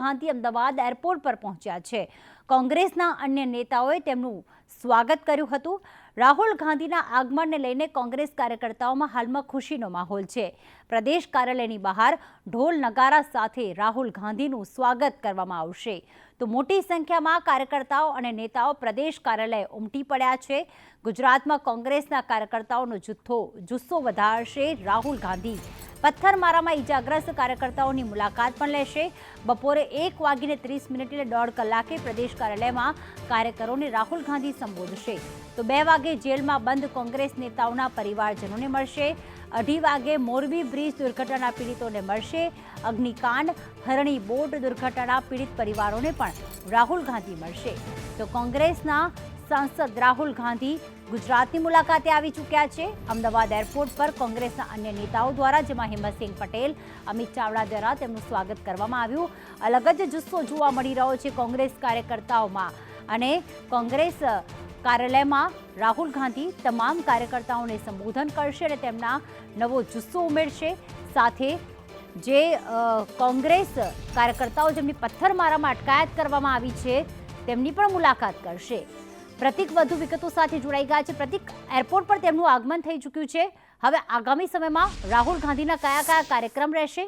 Gandhi Ahmedabad airport પર પહોંચ્યા છે. કોંગ્રેસના અન્ય નેતાઓએ તેમનું સ્વાગત કર્યું હતું. રાહુલ ગાંધીના આગમનને લઈને કોંગ્રેસ કાર્યકર્તાઓમાં હાલમાં ખુશીનો માહોલ છે. પ્રદેશ કાર્યાલયની બહાર ઢોલ નગારા સાથે રાહુલ ગાંધીનું સ્વાગત કરવામાં આવશે. તો મોટી સંખ્યામાં કાર્યકર્તાઓ અને નેતાઓ પ્રદેશ કાર્યાલય ઉમટી પડ્યા છે. ગુજરાતમાં કોંગ્રેસના કાર્યકર્તાઓનો જુથ્થો જુસ્સો વધારશે. રાહુલ ગાંધી પથ્થરમારામાં ઈજાગ્રસ્ત કાર્યકર્તાઓની મુલાકાત પણ લેશે. બપોરે એક વાગીને ત્રીસ મિનિટે દોઢ કલાકે પ્રદેશ કાર્યાલયમાં કાર્યકરોને રાહુલ ગાંધી સંબોધશે. તો બે વાગે જેલમાં બંધ કોંગ્રેસ નેતાઓના પરિવારજનોને મળશે. અઢી વાગે મોરબી બ્રિજ દુર્ઘટના પીડિતોને મળશે. અગ્નિકાંડ, હરણી બોટ દુર્ઘટના પીડિત પરિવારોને પણ રાહુલ ગાંધી મળશે. તો કોંગ્રેસના સાંસદ રાહુલ ગાંધી ગુજરાતની મુલાકાતે આવી ચૂક્યા છે. અમદાવાદ એરપોર્ટ પર કોંગ્રેસના અન્ય નેતાઓ દ્વારા જેમાં હિંમતસિંહ પટેલ, અમિત ચાવડા દ્વારા તેમનું સ્વાગત કરવામાં આવ્યું. અલગ જ જુસ્સો જોવા મળી રહ્યો છે કોંગ્રેસ કાર્યકર્તાઓમાં. અને કોંગ્રેસ કાર્યાલયમાં રાહુલ ગાંધી તમામ કાર્યકર્તાઓને સંબોધન કરશે અને તેમના નવો જુસ્સો ઉમેરશે. સાથે જે કોંગ્રેસ કાર્યકર્તાઓ જેમની પથ્થરમારામાં અટકાયત કરવામાં આવી છે, તેમની પણ મુલાકાત કરશે. પ્રતિક વધુ વિગતો સાથે જોડાઈ ગયા છે. પ્રતિક, એરપોર્ટ પર તેમનું આગમન થઈ ચૂક્યું છે. હવે આગામી સમયમાં રાહુલ ગાંધીના કયા કયા કાર્યક્રમ રહેશે?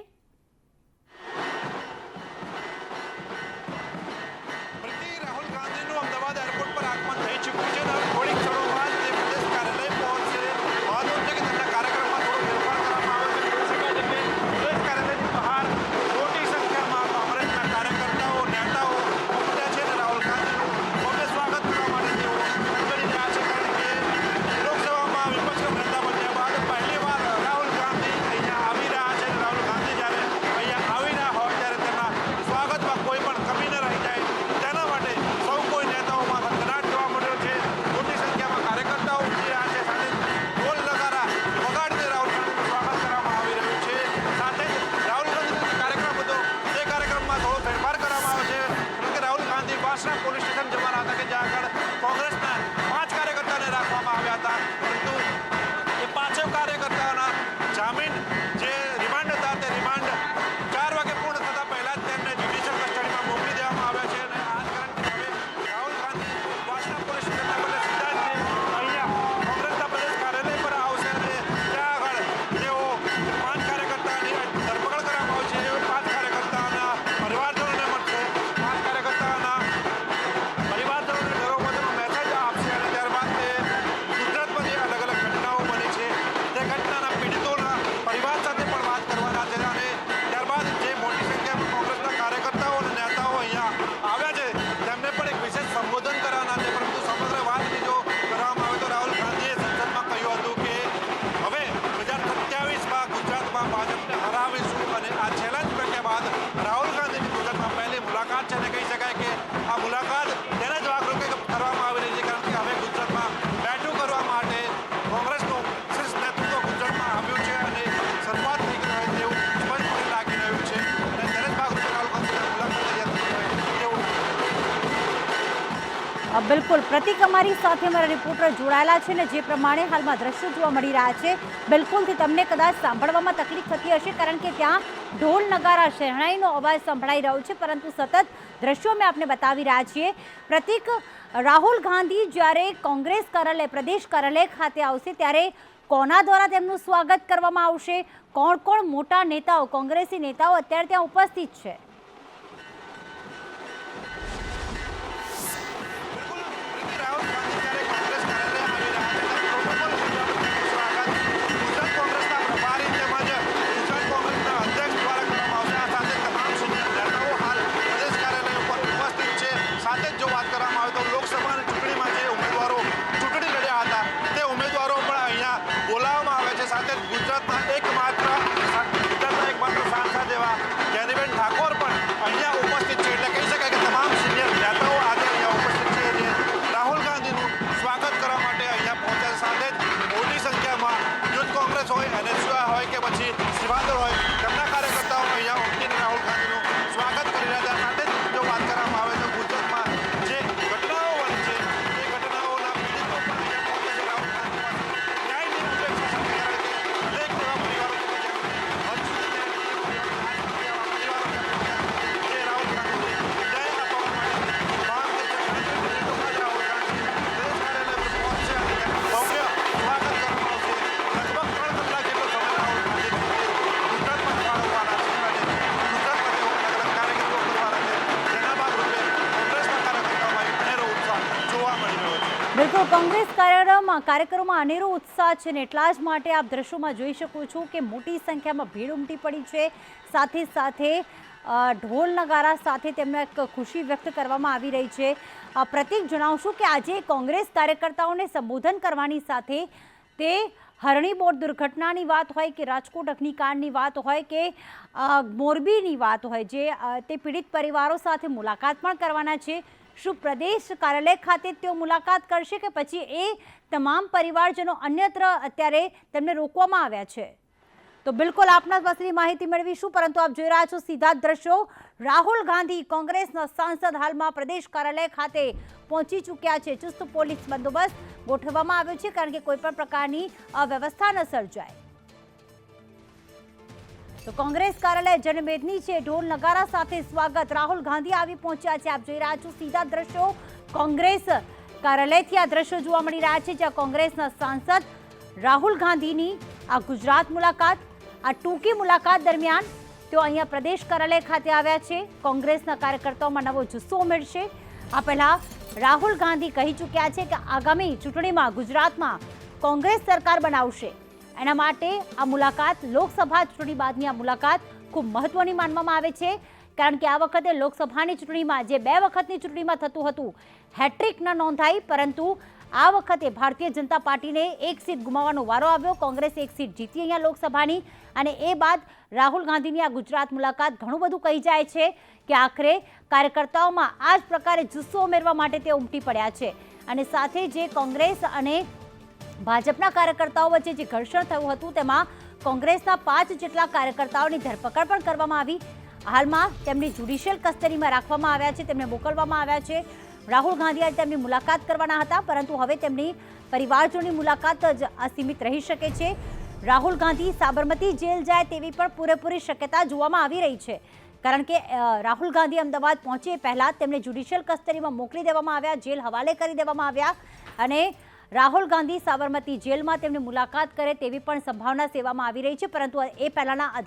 બિલકુલ. પ્રતિક અમારી સાથે અમારા રિપોર્ટર જોડાયેલા છે ને જે પ્રમાણે હાલમાં દ્રશ્યો જોવા મળી રહ્યા છે. બિલકુલથી તમને કદાચ સાંભળવામાં તકલીફ થતી હશે કારણ કે ત્યાં ઢોલ નગારા શહેણાઈનો અવાજ સંભળાઈ રહ્યો છે. પરંતુ સતત દ્રશ્યો અમે આપને બતાવી રહ્યા છીએ. પ્રતિક રાહુલ ગાંધી જ્યારે કોંગ્રેસ કાર્યાલય, પ્રદેશ કાર્યાલય ખાતે આવશે ત્યારે કોના દ્વારા તેમનું સ્વાગત કરવામાં આવશે? કોણ કોણ મોટા નેતાઓ, કોંગ્રેસી નેતાઓ અત્યારે ત્યાં ઉપસ્થિત છે? પ્રીતિ Снимай давай. બિલકુલ કોંગ્રેસ કાર્યક્રમમાં કાર્યક્રમમાં અનેરો ઉત્સાહ છે ને એટલા જ માટે આપ દ્રશ્યોમાં જોઈ શકો છો કે મોટી સંખ્યામાં ભીડ ઉમટી પડી છે. સાથે સાથે ઢોલ નગારા સાથે તેમને એક ખુશી વ્યક્ત કરવામાં આવી રહી છે. પ્રતીક જણાવશું કે આજે કોંગ્રેસ કાર્યકર્તાઓને સંબોધન કરવાની સાથે તે હરણી બોટ દુર્ઘટનાની વાત હોય કે રાજકોટ અગ્નિકાંડની વાત હોય કે મોરબીની વાત હોય જે તે પીડિત પરિવારો સાથે મુલાકાત પણ કરવાના છે. શું પ્રદેશ કાર્યાલય ખાતે તેઓ મુલાકાત કરશે કે પછી એ તમામ પરિવારજનો અન્યત્ર અત્યારે તેમને રોકવામાં આવ્યા છે. તો બિલકુલ આપના પાસેથી માહિતી મેળવીશું, પરંતુ આપ જોઈ રહ્યા છો સીધા દ્રશ્યો. રાહુલ ગાંધી કોંગ્રેસના સાંસદ હાલમાં પ્રદેશ કાર્યાલય ખાતે પહોંચી ચૂક્યા છે. ચુસ્ત પોલીસ બંદોબસ્ત ગોઠવવામાં આવ્યો છે, કારણ કે કોઈપણ પ્રકારની અવ્યવસ્થા ન સર્જાય. તો કોંગ્રેસ કાર્યાલય જનમેદની છે. ઢોલ નગારા સાથે સ્વાગત. રાહુલ ગાંધી આવી પહોંચ્યા છે. આપ જોઈ રહ્યા છો સીધા દ્રશ્યો. કોંગ્રેસ કાર્યાલયથી આ દ્રશ્યો જોવા મળી રહ્યા છે, જ્યાં કોંગ્રેસના સાંસદ રાહુલ ગાંધીની આ ગુજરાત મુલાકાત, આ ટૂંકી મુલાકાત દરમિયાન તેઓ અહીંયા પ્રદેશ કાર્યાલય ખાતે આવ્યા છે. કોંગ્રેસના કાર્યકર્તાઓમાં નવો જુસ્સો ઉમેરશે. આ પહેલાં રાહુલ ગાંધી કહી ચૂક્યા છે કે આગામી ચૂંટણીમાં ગુજરાતમાં કોંગ્રેસ સરકાર બનાવશે. એના માટે આ મુલાકાત, લોકસભા ચૂંટણી બાદની આ મુલાકાત ખૂબ મહત્વની માનવામાં આવે છે. કારણ કે આ વખતે લોકસભાની ચૂંટણીમાં, જે બે વખતની ચૂંટણીમાં થતું હતું, હેટ્રિક ન નોંધાઈ, પરંતુ આ વખતે ભારતીય જનતા પાર્ટીને એક સીટ ગુમાવવાનો વારો આવ્યો. કોંગ્રેસ એક સીટ જીતી અહીંયા લોકસભાની અને એ બાદ રાહુલ ગાંધીની આ ગુજરાત મુલાકાત ઘણું બધું કહી જાય છે કે આખરે કાર્યકર્તાઓમાં આ જ પ્રકારે જુસ્સો ઉમેરવા માટે તે ઉમટી પડ્યા છે. અને સાથે જે કોંગ્રેસ અને ભાજપના કાર્યકર્તાઓ વચ્ચે જે ઘર્ષણ થયું હતું, તેમાં કોંગ્રેસના પાંચ જેટલા કાર્યકર્તાઓની ધરપકડ પણ કરવામાં આવી. હાલમાં તેમની જ્યુડિશિયલ કસ્ટડીમાં રાખવામાં આવ્યા છે, તેમને મોકલવામાં આવ્યા છે. રાહુલ ગાંધી આજે તેમની મુલાકાત કરવાના હતા, પરંતુ હવે તેમની પરિવારજોની મુલાકાત જ અસીમિત રહી શકે છે. રાહુલ ગાંધી સાબરમતી જેલ જાય તેવી પણ પૂરેપૂરી શક્યતા જોવામાં આવી રહી છે. કારણ કે રાહુલ ગાંધી અમદાવાદ પહોંચે પહેલાં તેમને જ્યુડિશિયલ કસ્ટડીમાં મોકલી દેવામાં આવ્યા, જેલ હવાલે કરી દેવામાં આવ્યા અને રાહુલ ગાંધી સાબરમતી જેલમાં તેમની મુલાકાત કરે તેવી પણ સંભાવના સેવામાં આવી રહી છે, પરંતુ એ પહેલાંના આ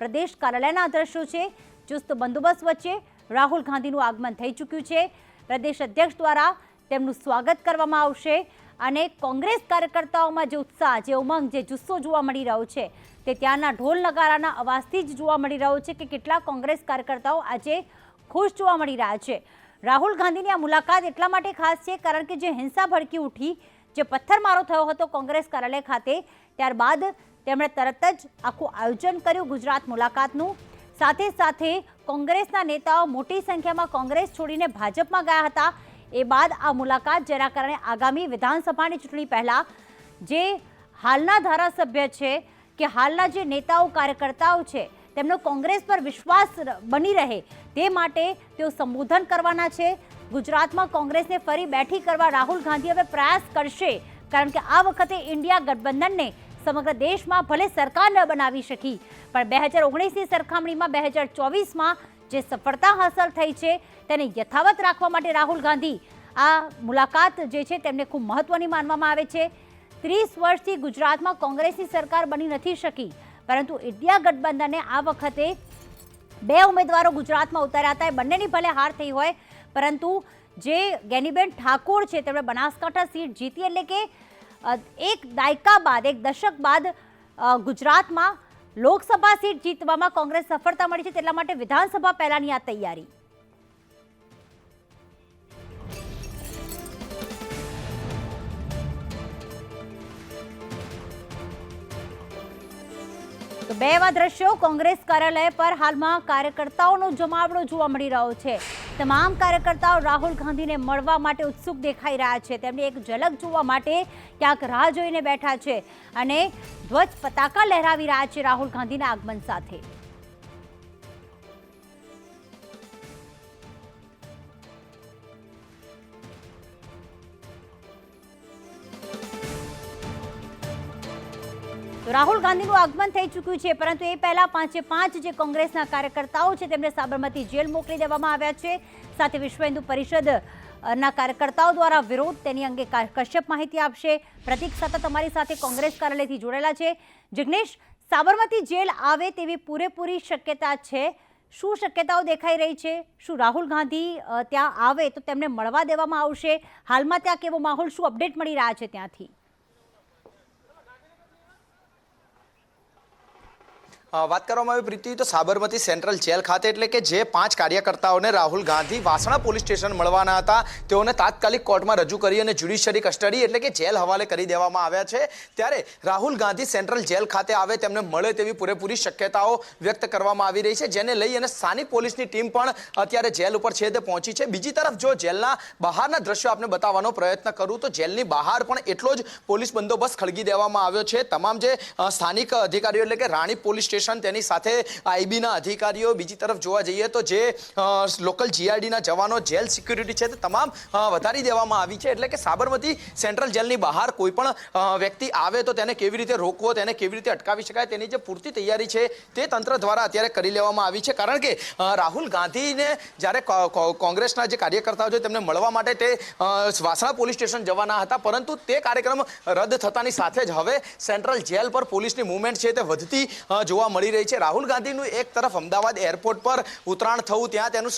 પ્રદેશ કાર્યાલયના આ છે, ચુસ્ત બંદોબસ્ત વચ્ચે રાહુલ ગાંધીનું આગમન થઈ ચૂક્યું છે. પ્રદેશ અધ્યક્ષ દ્વારા તેમનું સ્વાગત કરવામાં આવશે અને કોંગ્રેસ કાર્યકર્તાઓમાં જે ઉત્સાહ, જે ઉમંગ, જે જુસ્સો જોવા મળી રહ્યો છે, તે ત્યાંના ઢોલ નગારાના અવાજથી જ જોવા મળી રહ્યો છે કે કેટલા કોંગ્રેસ કાર્યકર્તાઓ આજે ખુશ જોવા મળી રહ્યા છે. રાહુલ ગાંધીની આ મુલાકાત એટલા માટે ખાસ છે, કારણ કે જે હિંસા ભડકી ઉઠી, જે પથ્થરમારો થયો હતો કોંગ્રેસ કાર્યાલય ખાતે, ત્યારબાદ તેમણે તરત જ આખું આયોજન કર્યું ગુજરાત મુલાકાતનું. સાથે સાથે કોંગ્રેસના નેતાઓ મોટી સંખ્યામાં કોંગ્રેસ છોડીને ભાજપમાં ગયા હતા. એ બાદ આ મુલાકાત, જેના કારણે આગામી વિધાનસભાની ચૂંટણી પહેલાં જે હાલના ધારાસભ્ય છે, કે હાલના જે નેતાઓ, કાર્યકર્તાઓ છે તેમનો કોંગ્રેસ પર વિશ્વાસ બની રહે તે માટે તેઓ સંબોધન કરવાના છે. ગુજરાતમાં કોંગ્રેસને ફરી બેઠી કરવા રાહુલ ગાંધી હવે પ્રયાસ કરશે, કારણ કે આ વખતે ઇન્ડિયા ગઠબંધનને સમગ્ર દેશમાં ભલે સરકાર ન બનાવી શકી, પણ બે હજાર ઓગણીસની સરખામણીમાં બે હજાર ચોવીસમાં જે સફળતા હાંસલ થઈ છે તેને યથાવત રાખવા માટે રાહુલ ગાંધી આ મુલાકાત જે છે તેમને ખૂબ મહત્વની માનવામાં આવે છે. ત્રીસ વર્ષથી ગુજરાતમાં કોંગ્રેસની સરકાર બની નથી શકી પરંતુ ઇન્ડિયા ગઠબંધને આ વખતે બે ઉમેદવારો ગુજરાતમાં ઉતાર્યા હતા. એ બંનેની ભલે હાર થઈ હોય, પરંતુ જે ગેનીબેન ઠાકોર છે, તેમણે બનાસકાંઠા સીટ જીતી એટલે કે એક દાયકા બાદ, એક દશક બાદ ગુજરાતમાં લોકસભા સીટ જીતવામાં કોંગ્રેસ સફળતા મળી છે. તેટલા માટે વિધાનસભા પહેલાની આ તૈયારી. તો બે એવા દ્રશ્યો કોંગ્રેસ કાર્યાલય પર હાલમાં કાર્યકર્તાઓનો જમાવડો જોવા મળી રહ્યો છે. તમામ કાર્યકર્તાઓ રાહુલ ગાંધીને મળવા માટે ઉત્સુક દેખાઈ રહ્યા છે. તેમની એક ઝલક જોવા માટે ક્યાંક રાહ જોઈને બેઠા છે અને ધ્વજ પતાકા લહેરાવી રહ્યા છે રાહુલ ગાંધીના આગમન સાથે. રાહુલ ગાંધીનું આગમન થઈ ચૂક્યું છે, પરંતુ એ પહેલાં પાંચે પાંચ જે કોંગ્રેસના કાર્યકર્તાઓ છે, તેમને સાબરમતી જેલ મોકલી દેવામાં આવ્યા છે. સાથે વિશ્વ હિન્દુ પરિષદ ના કાર્યકર્તાઓ દ્વારા વિરોધ તેની અંગે કશ્યપ માહિતી આપશે. પ્રતિક સતત અમારી સાથે કોંગ્રેસ કાર્યાલયથી જોડાયેલા છે. જિગ્નેશ, સાબરમતી જેલ આવે તેવી પૂરેપૂરી શક્યતા છે? શું શક્યતાઓ દેખાઈ રહી છે? શું રાહુલ ગાંધી ત્યાં આવે તો તેમને મળવા દેવામાં આવશે? હાલમાં ત્યાં કેવો માહોલ? શું અપડેટ મળી રહ્યા છે ત્યાંથી? વાત કરવામાં આવી પ્રીતિ, તો સાબરમતી સેન્ટ્રલ જેલ ખાતે, એટલે કે જે પાંચ કાર્યકર્તાઓને રાહુલ ગાંધી વાસણા પોલીસ સ્ટેશન મળવાના હતા, તેઓને તાત્કાલિક કોર્ટમાં રજૂ કરી અને જ્યુડિશિયરી કસ્ટડી, એટલે કે જેલ હવાલે કરી દેવામાં આવ્યા છે. ત્યારે રાહુલ ગાંધી સેન્ટ્રલ જેલ ખાતે આવે, તેમને મળે તેવી પૂરેપૂરી શક્યતાઓ વ્યક્ત કરવામાં આવી રહી છે, જેને લઈ અને સ્થાનિક પોલીસની ટીમ પણ અત્યારે જેલ ઉપર છે તે પહોંચી છે. બીજી તરફ જો જેલના બહારના દ્રશ્યો આપને બતાવવાનો પ્રયત્ન કરું, તો જેલની બહાર પણ એટલો જ પોલીસ બંદોબસ્ત ખળગી દેવામાં આવ્યો છે. તમામ જે સ્થાનિક અધિકારીઓ, એટલે કે રાણી પોલીસ સ્ટેશન તેની સાથે આઈબીના અધિકારીઓ બીજી તરફ જોવા જઈએ તો જે લોકલ જીઆરડીના જવાનો જેલ સિક્યુરિટી છે તે તમામ વધારી દેવામાં આવી છે. એટલે કે સાબરમતી સેન્ટ્રલ જેલની બહાર કોઈ પણ વ્યક્તિ આવે તો તેને કેવી રીતે રોકવો તેને કેવી રીતે અટકાવી શકાય તેની જે પૂરતી તૈયારી છે તે તંત્ર દ્વારા અત્યારે કરી લેવામાં આવી છે. કારણ કે રાહુલ ગાંધીને જ્યારે કોંગ્રેસના જે કાર્યકર્તાઓ છે તેમને મળવા માટે તે વાસણા પોલીસ સ્ટેશન જવાના હતા પરંતુ તે કાર્યક્રમ રદ થતાની સાથે જ હવે સેન્ટ્રલ જેલ પર પોલીસની મુવમેન્ટ છે તે વધતી અ, જોવા મળી રહી છે. રાહુલ ગાંધીનું એક તરફ અમદાવાદ એરપોર્ટ પર ઉતરાણ થવું ત્યાં તેનું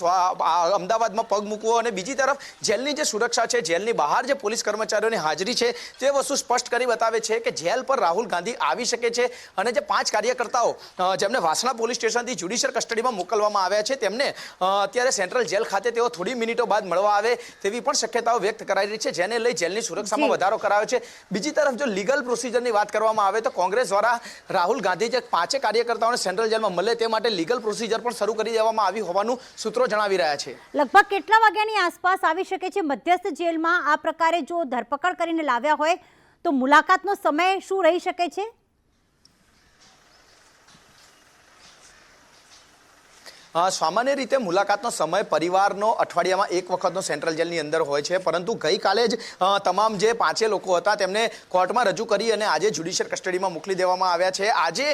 અમદાવાદમાં પગ મૂકવો અને બીજી તરફ જેલની જે સુરક્ષા છે જેલની બહાર જે પોલીસ કર્મચારીઓની હાજરી છે તે વસ્તુ સ્પષ્ટ કરી બતાવે છે કે જેલ પર રાહુલ ગાંધી આવી શકે છે અને જે પાંચ કાર્યકર્તાઓ જેમને વાસણા પોલીસ સ્ટેશનથી જ્યુડિશિયલ કસ્ટડીમાં મોકલવામાં આવ્યા છે તેમને અત્યારે સેન્ટ્રલ જેલ ખાતે તેઓ થોડી મિનિટો બાદ મળવા આવે તેવી પણ શક્યતાઓ વ્યક્ત કરાઈ રહી છે જેને લઈ જેલની સુરક્ષામાં વધારો કરાયો છે. બીજી તરફ જો લીગલ પ્રોસિજરની વાત કરવામાં આવે તો કોંગ્રેસ દ્વારા રાહુલ ગાંધી જે પાંચે કાર્યકર્તાઓને સેન્ટ્રલ જેલમાં મળે તે માટે લીગલ પ્રોસિજર પણ શરૂ કરી દેવામાં આવી હોવાનું સૂત્રો જણાવી રહ્યા છે. લગભગ કેટલા વાગ્યાની આસપાસ આવી શકે છે મધ્યસ્થ જેલમાં? આ પ્રકારે જો ધરપકડ કરીને લાવ્યા હોય, તો મુલાકાતનો સમય શું રહી શકે છે? સામાન્ય રીતે મુલાકાતનો સમય પરિવારનો અઠવાડિયામાં એક વખતનો સેન્ટ્રલ જેલની અંદર હોય છે. પરંતુ ગઈકાલે જ તમામ જે પાંચે લોકો હતા તેમને કોર્ટમાં રજૂ કરી અને આજે જ્યુડિશિયલ કસ્ટડીમાં મોકલી દેવામાં આવ્યા છે. આજે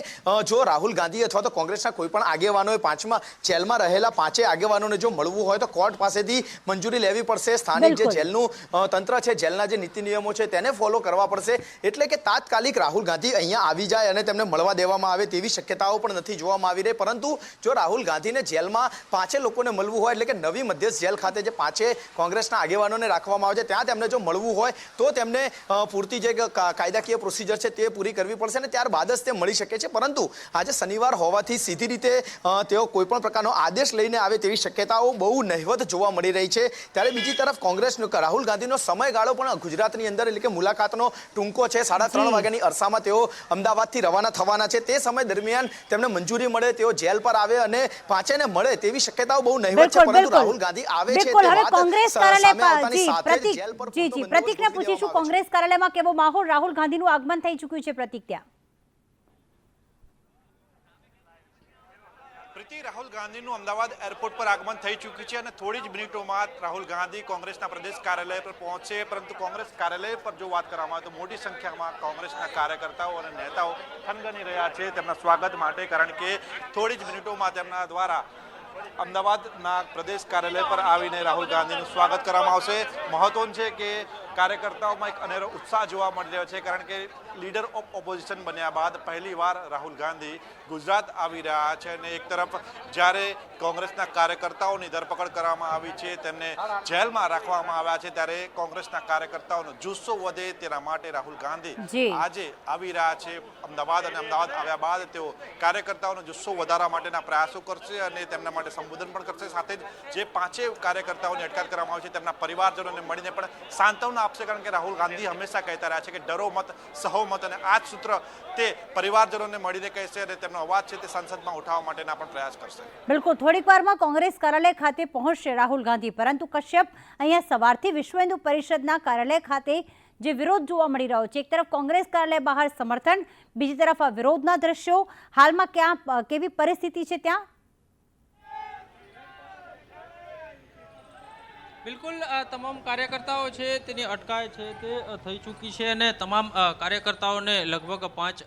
જો રાહુલ ગાંધી અથવા તો કોંગ્રેસના કોઈ પણ આગેવાનોએ પાંચમાં જેલમાં રહેલા પાંચે આગેવાનોને જો મળવું હોય તો કોર્ટ પાસેથી મંજૂરી લેવી પડશે. સ્થાનિક જે જેલનું તંત્ર છે જેલના જે નીતિ નિયમો છે તેને ફોલો કરવા પડશે. એટલે કે તાત્કાલિક રાહુલ ગાંધી અહીંયા આવી જાય અને તેમને મળવા દેવામાં આવે તેવી શક્યતાઓ પણ નથી જોવામાં આવી રહી. પરંતુ જો રાહુલ ગાંધીને જેલમાં પાંચે લોકોને મળવું હોય એટલે કે નવી મધ્યસ્થ જેલ ખાતે જે પાંચે કોંગ્રેસના આગેવાનોને રાખવામાં આવે છે ત્યાં તેમને જો મળવું હોય તો તેમને પૂરતી જે કાયદાકીય પ્રોસિજર છે તે પૂરી કરવી પડશે અને ત્યારબાદ જ તે મળી શકે છે. પરંતુ આજે શનિવાર હોવાથી સીધી રીતે તેઓ કોઈપણ પ્રકારનો આદેશ લઈને આવે તેવી શક્યતાઓ બહુ નહિવત જોવા મળી રહી છે. ત્યારે બીજી તરફ કોંગ્રેસનો રાહુલ ગાંધીનો સમયગાળો પણ ગુજરાતની અંદર એટલે કે મુલાકાતનો ટૂંકો છે. સાડા ત્રણ વાગ્યાની અરસામાં તેઓ અમદાવાદથી રવાના થવાના છે. તે સમય દરમિયાન તેમને મંજૂરી મળે તેઓ જેલ પર આવે અને પાંચેને મળે તેવી શક્યતાઓ બહુ નહીવત છે પરંતુ રાહુલ ગાંધી આવે છે બિલકુલ તે હવે કોંગ્રેસ કાર્યાલય જી પ્રતિક જી જી પ્રતિકને પૂછીશું. કોંગ્રેસ કાર્યાલયમાં કેવો માહોલ? રાહુલ ગાંધીનું આગમન થઈ ચૂક્યું છે પ્રતિક ત્યાં પ્રીતિ રાહુલ ગાંધીનું અમદાવાદ એરપોર્ટ પર આગમન થઈ ચૂક્યું છે અને થોડી જ મિનિટોમાં રાહુલ ગાંધી કોંગ્રેસના પ્રદેશ કાર્યાલય પર પહોંચશે. પરંતુ કોંગ્રેસ કાર્યાલય પર જો વાત કરવામાં આવે તો મોટી સંખ્યામાં કોંગ્રેસના કાર્યકર્તાઓ અને નેતાઓ થનગની રહ્યા છે તેમના સ્વાગત માટે, કારણ કે થોડી જ મિનિટોમાં તેમના દ્વારા અમદાવાદના પ્રદેશ કાર્યાલય પર આવીને રાહુલ ગાંધીનું સ્વાગત કરવામાં આવશે. મહત્વનું છે કે કાર્યકર્તાઓમાં એક અનેરો ઉત્સાહ જોવા મળી રહ્યો છે કારણ કે લીડર ઓફ ઓપોઝિશન બન્યા બાદ પહેલીવાર રાહુલ ગાંધી ગુજરાત આવી રહ્યા છે અને એક તરફ જ્યારે કોંગ્રેસના કાર્યકર્તાઓની ધરપકડ કરવામાં આવી છે તેમને જેલમાં રાખવામાં આવ્યા છે ત્યારે કોંગ્રેસના કાર્યકર્તાઓનો જુસ્સો વધે તેના માટે રાહુલ ગાંધી આજે આવી રહ્યા છે. અમદાવાદ અને અમદાવાદ આવ્યા બાદ તેઓ કાર્યકર્તાઓનો જુસ્સો વધારવા માટેના પ્રયાસો કરશે અને તેમના માટે સંબોધન પણ કરશે. સાથે જ જે પાંચે કાર્યકર્તાઓની અટકાયત કરવામાં આવી છે તેમના પરિવારજનોને મળીને પણ સાંત્વના આપશે, કારણ કે રાહુલ ગાંધી હંમેશા કહેતા રહ્યા છે કે ડરો મત, સહો મત અને આ જ સૂત્ર તે પરિવારજનોને મળીને કહેશે અને તેમનો અવાજ છે તે સંસદમાં ઉઠાવવા માટેના પણ પ્રયાસ કરશે. બિલકુલ, થોડીક વારમાં કોંગ્રેસ કાર્યાલય ખાતે પહોંચશે રાહુલ ગાંધી, પરંતુ કશ્યપ અહીંયા સવારથી વિશ્વ હિન્દુ પરિષદના કાર્યાલય ખાતે જે વિરોધ જોવા મળી રહ્યો છે, એક તરફ કોંગ્રેસ કાર્યાલય બહાર સમર્થન, બીજી તરફ આ વિરોધના દ્રશ્યો, હાલમાં ક્યાં કેવી પરિસ્થિતિ છે ત્યાં? બિલકુલ તમામ કાર્યકર્તાઓ છે તેની અટકાય છે તે થઈ ચૂકી છે અને તમામ કાર્યકર્તાઓને લગભગ પાંચ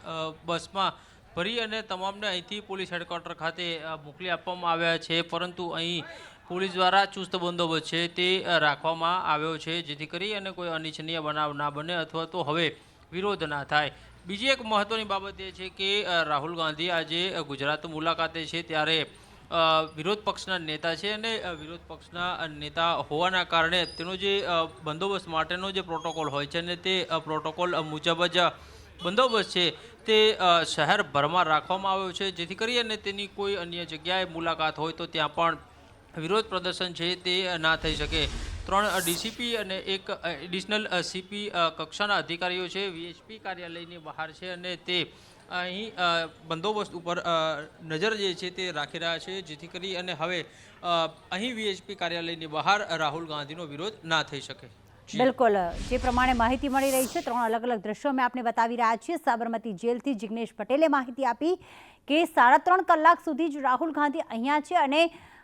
બસમાં ભરી અને તમામને અહીંથી પોલીસ હેડક્વાર્ટર ખાતે મોકલી આપવામાં આવ્યા છે. પરંતુ અહીં પોલીસ દ્વારા ચુસ્ત બંદોબસ્ત છે તે રાખવામાં આવ્યો છે જેથી કરી અને કોઈ અનિચ્છનીય બનાવ ના બને અથવા તો હવે વિરોધ ના થાય. બીજી એક મહત્ત્વની બાબત એ છે કે રાહુલ ગાંધી આજે ગુજરાત મુલાકાતે છે ત્યારે વિરોધ પક્ષના નેતા છે અને વિરોધ પક્ષના નેતા હોવાના કારણે તેનો જે બંદોબસ્ત માટેનો જે પ્રોટોકોલ હોય છે અને તે પ્રોટોકોલ મુજબ જ બંદોબસ્ત છે તે શહેરભરમાં રાખવામાં આવ્યો છે. જેથી કરી અને તેની કોઈ અન્ય જગ્યાએ મુલાકાત હોય તો ત્યાં પણ વિરોધ પ્રદર્શન છે તે ના થઈ શકે. ત્રણ ડીસીપી અને એક એડિશનલ સીપી કક્ષાના અધિકારીઓ છે. વીએચપી કાર્યાલયની બહાર છે અને તે અહીં બંદોબસ્ત ઉપર નજર જે છે તે રાખી રહ્યા છે, જેથી કરી અને હવે અહીં વીએચપી કાર્યાલયની બહાર રાહુલ ગાંધીનો વિરોધ ના થઈ શકે. બિલકુલ. જે પ્રમાણે માહિતી મળી રહી છે, ત્રણ અલગ અલગ દ્રશ્યો અમે આપને બતાવી રહ્યા છીએ. સાબરમતી જેલથી જિગ્નેશ પટેલે માહિતી આપી કે સાડા ત્રણ કલાક સુધી જ રાહુલ ગાંધી અહીંયા છે અને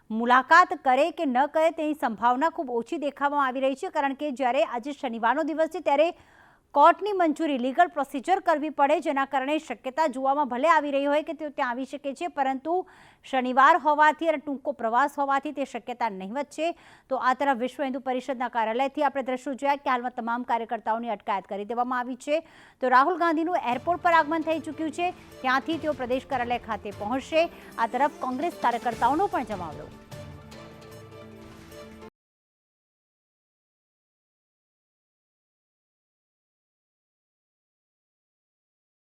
મુલાકાત કરે કે ન કરે તેની સંભાવના ખૂબ ઓછી દેખાવામાં આવી રહી છે, કારણ કે જ્યારે આજે શનિવારનો દિવસ છે, ત્યારે કોર્ટની મંજૂરી, લીગલ પ્રોસિજર કરવી પડે જેના કારણે શક્યતા જોવામાં ભલે આવી રહી હોય કે તેઓ ત્યાં આવી શકે છે, પરંતુ શનિવાર હોવાથી અને ટૂંકો પ્રવાસ હોવાથી તે શક્યતા નહીવત છે. તો આ તરફ વિશ્વ હિન્દુ પરિષદના કાર્યાલયથી આપણે દ્રશ્યો જોયા. કે હાલમાં તમામ કાર્યકર્તાઓની અટકાયત કરી દેવામાં આવી છે. તો રાહુલ ગાંધીનું એરપોર્ટ પર આગમન થઈ ચૂક્યું છે. ત્યાંથી તેઓ પ્રદેશ કાર્યાલય ખાતે પહોંચશે. આ તરફ કોંગ્રેસ કાર્યકર્તાઓનો પણ જમાવડો.